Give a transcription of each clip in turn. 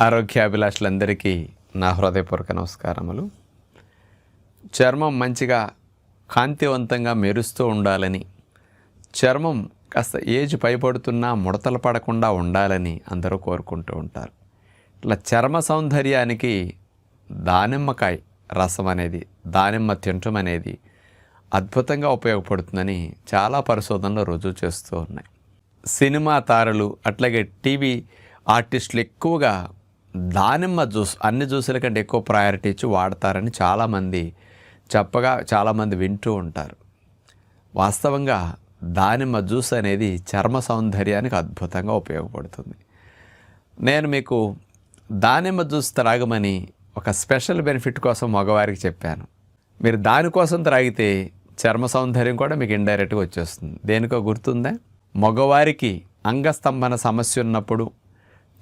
ఆరోగ్యాభిలాషులందరికీ నా హృదయపూర్వక నమస్కారములు. చర్మం మంచిగా కాంతివంతంగా మెరుస్తూ ఉండాలని చర్మం కాస్త ఏజ్ పైపడుతున్నా ముడతలు పడకుండా ఉండాలని అందరూ కోరుకుంటూ ఉంటారు. ఇట్లా చర్మ సౌందర్యానికి దానిమ్మకాయ రసం అనేది దానిమ్మ తినటం అనేది అద్భుతంగా ఉపయోగపడుతుందని చాలా పరిశోధనలు రుజువు చేస్తూ ఉన్నాయి. సినిమా తారలు అట్లాగే టీవీ ఆర్టిస్టులు ఎక్కువగా దానిమ్మ జ్యూస్ అన్ని జ్యూసుల కంటే ఎక్కువ ప్రయారిటీ ఇచ్చి వాడతారని చాలామంది చెప్పగా చాలామంది వింటూ ఉంటారు. వాస్తవంగా దానిమ్మ జ్యూస్ అనేది చర్మ సౌందర్యానికి అద్భుతంగా ఉపయోగపడుతుంది. నేను మీకు దానిమ్మ జ్యూస్ త్రాగమని ఒక స్పెషల్ బెనిఫిట్ కోసం మగవారికి చెప్పాను. మీరు దానికోసం త్రాగితే చర్మ సౌందర్యం కూడా మీకు ఇండైరెక్ట్గా వచ్చేస్తుంది. దేనికో గుర్తుందా? మగవారికి అంగస్తంభన సమస్య ఉన్నప్పుడు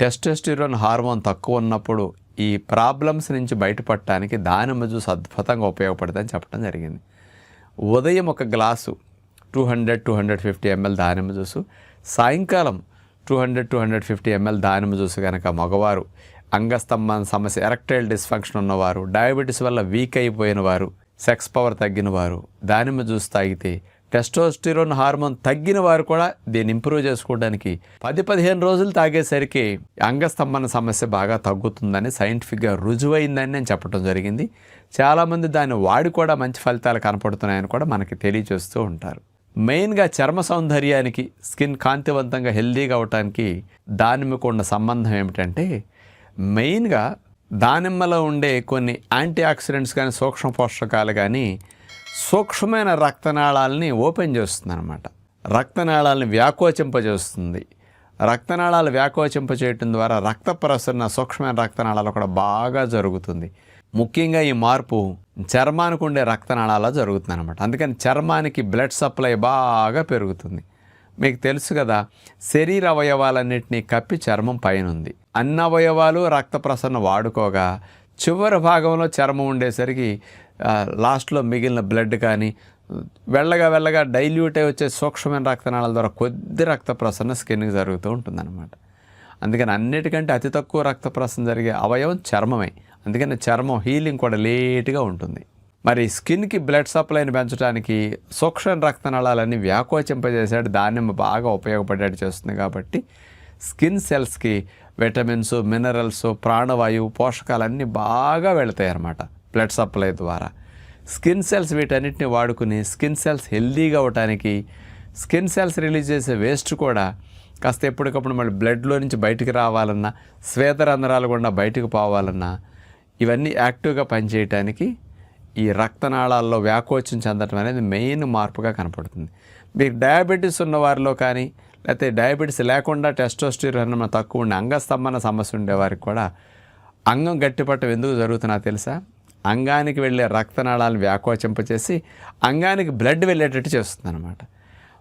టెస్టెస్టిరోన్ హార్మోన్ తక్కువ ఉన్నప్పుడు ఈ ప్రాబ్లమ్స్ నుంచి బయటపడటానికి దానిమ్మ జ్యూస్ అద్భుతంగా ఉపయోగపడుతుందని చెప్పడం జరిగింది. ఉదయం ఒక glass two hundred two hundred fifty ML దానిమ్మ జ్యూసు సాయంకాలం two hundred two hundred fifty ML దానిమ్మ జ్యూస్ కనుక మగవారు అంగస్తంభం సమస్య ఎరక్టైల్ డిస్ఫంక్షన్ ఉన్నవారు డయాబెటీస్ వల్ల వీక్ అయిపోయిన వారు సెక్స్ పవర్ తగ్గిన వారు దానిమ్మ జ్యూస్ తాగితే టెస్టోస్టిరోన్ హార్మోన్ తగ్గిన వారు కూడా దీన్ని ఇంప్రూవ్ చేసుకోవడానికి పది పదిహేను రోజులు తాగేసరికి అంగస్తంభన సమస్య బాగా తగ్గుతుందని సైంటిఫిక్గా రుజువైందని నేను చెప్పడం జరిగింది. చాలామంది దాన్ని వాడి కూడా మంచి ఫలితాలు కనపడుతున్నాయని కూడా మనకి తెలియజేస్తూ ఉంటారు. మెయిన్గా చర్మ సౌందర్యానికి స్కిన్ కాంతివంతంగా హెల్దీగా అవటానికి దానిమ్మకు ఉన్న సంబంధం ఏమిటంటే మెయిన్గా దానిమ్మలో ఉండే కొన్ని యాంటీ ఆక్సిడెంట్స్ కానీ సూక్ష్మ పోషకాలు కానీ సూక్ష్మమైన రక్తనాళాలని ఓపెన్ చేస్తుంది అనమాట రక్తనాళాలని వ్యాకోచింపజేస్తుంది. రక్తనాళాలు వ్యాకోచింప చేయటం ద్వారా రక్త ప్రసరణ సూక్ష్మమైన రక్తనాళాలు కూడా బాగా జరుగుతుంది. ముఖ్యంగా ఈ మార్పు చర్మానికి ఉండే రక్తనాళాలు జరుగుతుంది అనమాట అందుకని చర్మానికి బ్లడ్ సప్లై బాగా పెరుగుతుంది. మీకు తెలుసు కదా శరీర అవయవాలన్నింటినీ కప్పి చర్మం పైన ఉంది అన్ని అవయవాలు రక్త ప్రసరణ వాడుకోగా చివరి భాగంలో చర్మం ఉండేసరికి లాస్ట్లో మిగిలిన బ్లడ్ కానీ వెళ్ళగా వెళ్ళగా డైల్యూట్ అయి వచ్చే సూక్ష్మమైన రక్తనాళాల ద్వారా కొద్ది రక్త ప్రసరణ స్కిన్కి జరుగుతూ ఉంటుందన్నమాట. అందుకని అన్నిటికంటే అతి తక్కువ రక్త ప్రసరణ జరిగే అవయవం చర్మమే. అందుకని చర్మం హీలింగ్ కూడా లేటుగా ఉంటుంది. మరి స్కిన్కి బ్లడ్ సప్లైని పెంచడానికి సూక్ష్మ రక్తనాళాలన్నీ వ్యాకోచింపజేసాడు దానిమ్మ బాగా ఉపయోగపడేట్టు చేస్తుంది కాబట్టి స్కిన్ సెల్స్కి విటమిన్స్ మినరల్స్ ప్రాణవాయువు పోషకాలన్నీ బాగా వెళతాయి అన్నమాట బ్లడ్ సప్లై ద్వారా. స్కిన్ సెల్స్ వీటన్నిటిని వాడుకుని స్కిన్ సెల్స్ హెల్దీగా అవటానికి స్కిన్ సెల్స్ రిలీజ్ చేసే వేస్ట్ కూడా కాస్త ఎప్పటికప్పుడు మళ్ళీ బ్లడ్లో నుంచి బయటికి రావాలన్నా శ్వేతరంధ్రాలు గుండా బయటకు పోవాలన్నా ఇవన్నీ యాక్టివ్గా పనిచేయటానికి ఈ రక్తనాళాల్లో వ్యాకోచం చెందడం అనేది మెయిన్ మార్పుగా కనపడుతుంది. మీకు డయాబెటీస్ ఉన్న వారిలో కానీ లేకపోతే డయాబెటీస్ లేకుండా టెస్టోస్టిరోన్ తక్కువ ఉండే అంగస్తంభన సమస్య ఉండేవారికి కూడా అంగం గట్టిపట్టం ఎందుకు జరుగుతున్నా తెలుసా? అంగానికి వెళ్ళే రక్తనాళాలను వ్యాకోచింపచేసి అంగానికి బ్లడ్ వెళ్ళేటట్టు చేస్తుంది అనమాట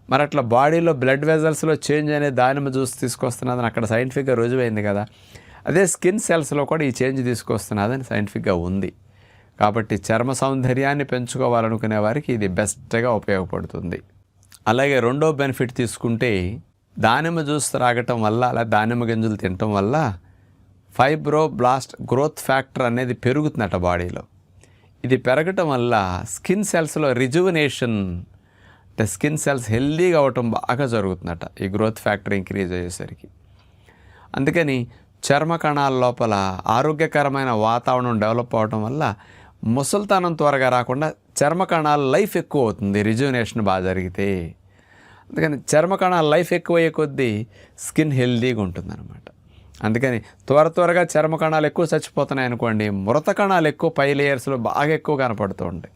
మరి అట్లా బాడీలో బ్లడ్ వెజల్స్లో చేంజ్ అనే దానిమ్మ జ్యూస్ తీసుకొస్తున్నదని అక్కడ సైంటిఫిక్గా రుజువైంది కదా. అదే స్కిన్ సెల్స్లో కూడా ఈ చేంజ్ తీసుకొస్తున్నదని సైంటిఫిక్గా ఉంది. కాబట్టి చర్మ సౌందర్యాన్ని పెంచుకోవాలనుకునే వారికి ఇది బెస్ట్గా ఉపయోగపడుతుంది. అలాగే రెండో బెనిఫిట్ తీసుకుంటే దానిమ్మ జ్యూస్ త్రాగటం వల్ల అలా దానిమ్మ గింజలు తినటం వల్ల ఫైబ్రో బ్లాస్ట్ గ్రోత్ ఫ్యాక్టర్ అనేది పెరుగుతుందట బాడీలో. ఇది పెరగటం వల్ల స్కిన్ సెల్స్లో రిజువనేషన్ అంటే స్కిన్ సెల్స్ హెల్దీగా అవటం బాగా జరుగుతుందట. ఈ గ్రోత్ ఫ్యాక్టర్ ఇంక్రీజ్ అయ్యేసరికి. అందుకని చర్మ కణాల లోపల ఆరోగ్యకరమైన వాతావరణం డెవలప్ అవడం వల్ల ముసల్తనం త్వరగా రాకుండా చర్మ కణాల లైఫ్ ఎక్కువ అవుతుంది రిజ్యూనేషన్ బాగా జరిగితే. అందుకని చర్మ కణాల లైఫ్ ఎక్కువ అయ్యే కొద్దీ స్కిన్ హెల్దీగా ఉంటుందన్నమాట. అందుకని త్వర త్వరగా చర్మ కణాలు ఎక్కువ చచ్చిపోతున్నాయి అనుకోండి మృత కణాలు ఎక్కువ పై లేయర్స్లో బాగా ఎక్కువ కనపడుతూ ఉంటాయి.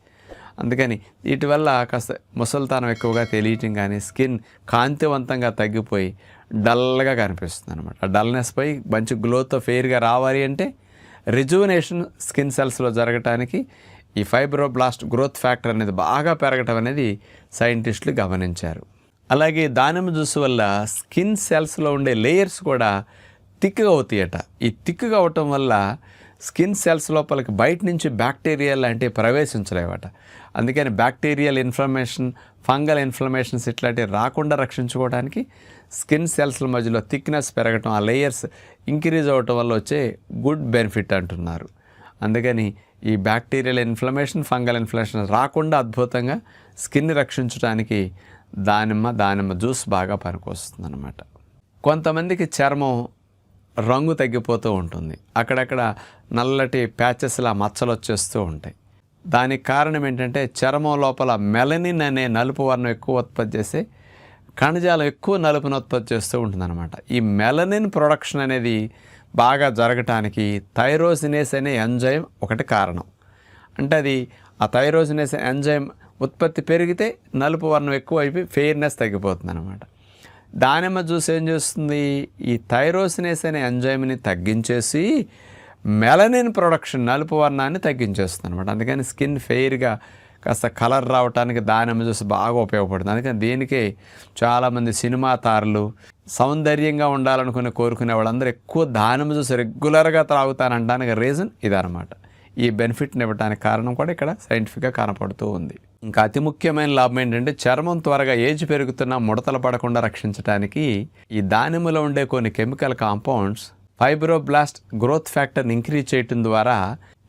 అందుకని వీటి వల్ల కాస్త ముసల్తానం ఎక్కువగా తెలియటం కానీ స్కిన్ కాంతివంతంగా తగ్గిపోయి డల్గా కనిపిస్తుంది అనమాట డల్నెస్ పై మంచి గ్లోతో ఫెయిర్గా రావాలి అంటే రిజువనేషన్ స్కిన్ సెల్స్లో జరగటానికి ఈ ఫైబ్రోబ్లాస్ట్ గ్రోత్ ఫ్యాక్టర్ అనేది బాగా పెరగటం అనేది సైంటిస్టులు గమనించారు. అలాగే దానిమ్మ జ్యూస్ వల్ల స్కిన్ సెల్స్లో ఉండే లేయర్స్ కూడా థిక్గా అవుతాయట ఈ థిక్గా అవటం వల్ల స్కిన్ సెల్స్ లోపలికి బయట నుంచి బ్యాక్టీరియా లాంటివి ప్రవేశించలేవట. అందుకని బ్యాక్టీరియల్ ఇన్ఫ్లమేషన్ ఫంగల్ ఇన్ఫ్లమేషన్స్ ఇట్లాంటివి రాకుండా రక్షించుకోవడానికి స్కిన్ సెల్స్ల మధ్యలో థిక్నెస్ పెరగటం ఆ లేయర్స్ ఇంక్రీజ్ అవ్వటం వల్ల వచ్చే గుడ్ బెనిఫిట్ అంటున్నారు. అందుకని ఈ బ్యాక్టీరియల్ ఇన్ఫ్లమేషన్ ఫంగల్ ఇన్ఫ్లమేషన్ రాకుండా అద్భుతంగా స్కిన్ రక్షించడానికి దానిమ్మ దానిమ్మ జ్యూస్ బాగా పనికొస్తుంది అనమాట కొంతమందికి చర్మం రంగు తగ్గిపోతూ ఉంటుంది. అక్కడక్కడ నల్లటి ప్యాచెస్లా మచ్చలు వచ్చేస్తూ ఉంటాయి. దానికి కారణం ఏంటంటే చర్మం లోపల మెలనిన్ అనే నలుపు వర్ణం ఎక్కువ ఉత్పత్తి చేసి కణజాలం ఎక్కువ నలుపును ఉత్పత్తి చేస్తూ ఉంటుందన్నమాట. ఈ మెలనిన్ ప్రొడక్షన్ అనేది బాగా జరగటానికి థైరోసినేస్ అనే ఎంజైమ్ ఒకటి కారణం. అంటే అది ఆ థైరోసినేస్ ఎంజైమ్ ఉత్పత్తి పెరిగితే నలుపు వర్ణం ఎక్కువ అయిపోయి ఫెయిర్నెస్ తగ్గిపోతుంది అనమాట దానిమ్మ జ్యూస్ ఏం చేస్తుంది? ఈ థైరోసినేస్ అనే ఎంజైమ్ని తగ్గించేసి మెలనిన్ ప్రొడక్షన్ నలుపు వర్ణాన్ని తగ్గించేస్తుంది అనమాట అందుకని స్కిన్ ఫెయిర్గా కాస్త కలర్ రావడానికి దానిమ్మ జ్యూస్ బాగా ఉపయోగపడుతుంది. అందుకని దీనికి చాలామంది సినిమా తారలు సౌందర్యంగా ఉండాలనుకుని కోరుకునే వాళ్ళందరూ ఎక్కువ దానిమ్మ జ్యూస్ రెగ్యులర్గా త్రాగుతానంటానికి రీజన్ ఇదనమాట ఈ బెనిఫిట్ని ఇవ్వడానికి కారణం కూడా ఇక్కడ సైంటిఫిక్గా కనపడుతూ ఉంది. ఇంకా అతి ముఖ్యమైన లాభం ఏంటంటే చర్మం త్వరగా ఏజ్ పెరుగుతున్న ముడతలు పడకుండా రక్షించడానికి ఈ దానిమ్మలో ఉండే కొన్ని కెమికల్ కాంపౌండ్స్ ఫైబ్రోబ్లాస్ట్ గ్రోత్ ఫ్యాక్టర్ని ఇంక్రీజ్ చేయటం ద్వారా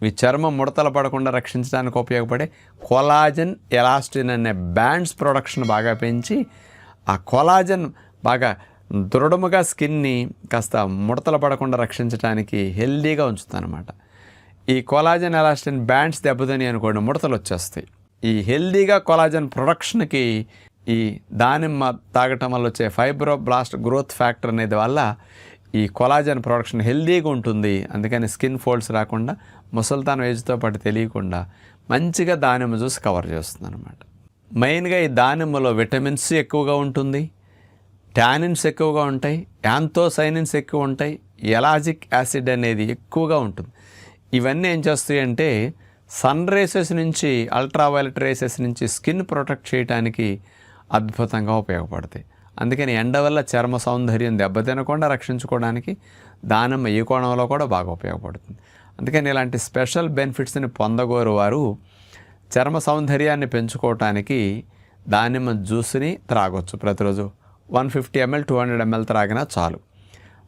మీ చర్మం ముడతలు పడకుండా రక్షించడానికి ఉపయోగపడే కొలాజన్ ఎలాస్టిన్ అనే బ్యాండ్స్ ప్రొడక్షన్ బాగా పెంచి ఆ కొలాజన్ బాగా దృఢముగా స్కిన్ని కాస్త ముడతలు పడకుండా రక్షించడానికి హెల్దీగా ఉంచుతుంది అనమాట ఈ కొలాజన్ ఎలాస్టిన్ బ్యాండ్స్ దెబ్బతిని అనుకోండి ముడతలు వచ్చేస్తాయి. ఈ హెల్దీగా కొలాజన్ ప్రొడక్షన్కి ఈ దానిమ్మ తాగటం వల్ల వచ్చే ఫైబ్రోబ్లాస్ట్ గ్రోత్ ఫ్యాక్టర్ అనేది వల్ల ఈ కొలాజన్ ప్రొడక్షన్ హెల్దీగా ఉంటుంది. అందుకని స్కిన్ ఫోల్డ్స్ రాకుండా ముసల్తాన్ ఏజ్తో పాటు తెలియకుండా మంచిగా దానిమ్మ జ్యూస్ కవర్ చేస్తుంది అనమాట మెయిన్గా ఈ దానిమ్మలో విటమిన్స్ ఎక్కువగా ఉంటుంది. టానిన్స్ ఎక్కువగా ఉంటాయి. యాంతోసైనిన్స్ ఎక్కువ ఉంటాయి. ఎలాజిక్ యాసిడ్ అనేది ఎక్కువగా ఉంటుంది. ఇవన్నీ ఏం చేస్తాయి అంటే సన్ రేసెస్ నుంచి అల్ట్రావైలెట్ రేసెస్ నుంచి స్కిన్ ప్రొటెక్ట్ చేయడానికి అద్భుతంగా ఉపయోగపడతాయి. అందుకని ఎండ వల్ల చర్మ సౌందర్యం దెబ్బతినకుండా రక్షించుకోవడానికి దానిమ్మ ఈ కోణంలో కూడా బాగా ఉపయోగపడుతుంది. అందుకని ఇలాంటి స్పెషల్ బెనిఫిట్స్ని పొందగోరు వారు చర్మ సౌందర్యాన్ని పెంచుకోవటానికి దానిమ్మ జ్యూస్ని త్రాగొచ్చు. ప్రతిరోజు one fifty ML two hundred ML త్రాగినా చాలు.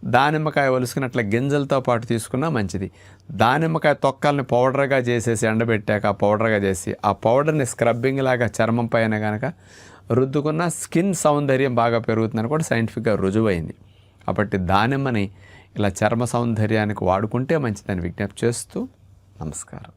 దానిమ్మకాయ ఒలుసుకున్నట్ల గింజలతో పాటు తీసుకున్నా మంచిది. దానిమ్మకాయ తొక్కల్ని పౌడర్గా చేసేసి ఎండబెట్టాక పౌడర్గా చేసి ఆ పౌడర్ని స్క్రబ్బింగ్ లాగా చర్మం పైన కనుక రుద్దుకున్న స్కిన్ సౌందర్యం బాగా పెరుగుతుందని కూడా సైంటిఫిక్గా రుజువైంది. కాబట్టి దానిమ్మని ఇలా చర్మ సౌందర్యానికి వాడుకుంటే మంచిదని విజ్ఞప్తి చేస్తూ నమస్కారం.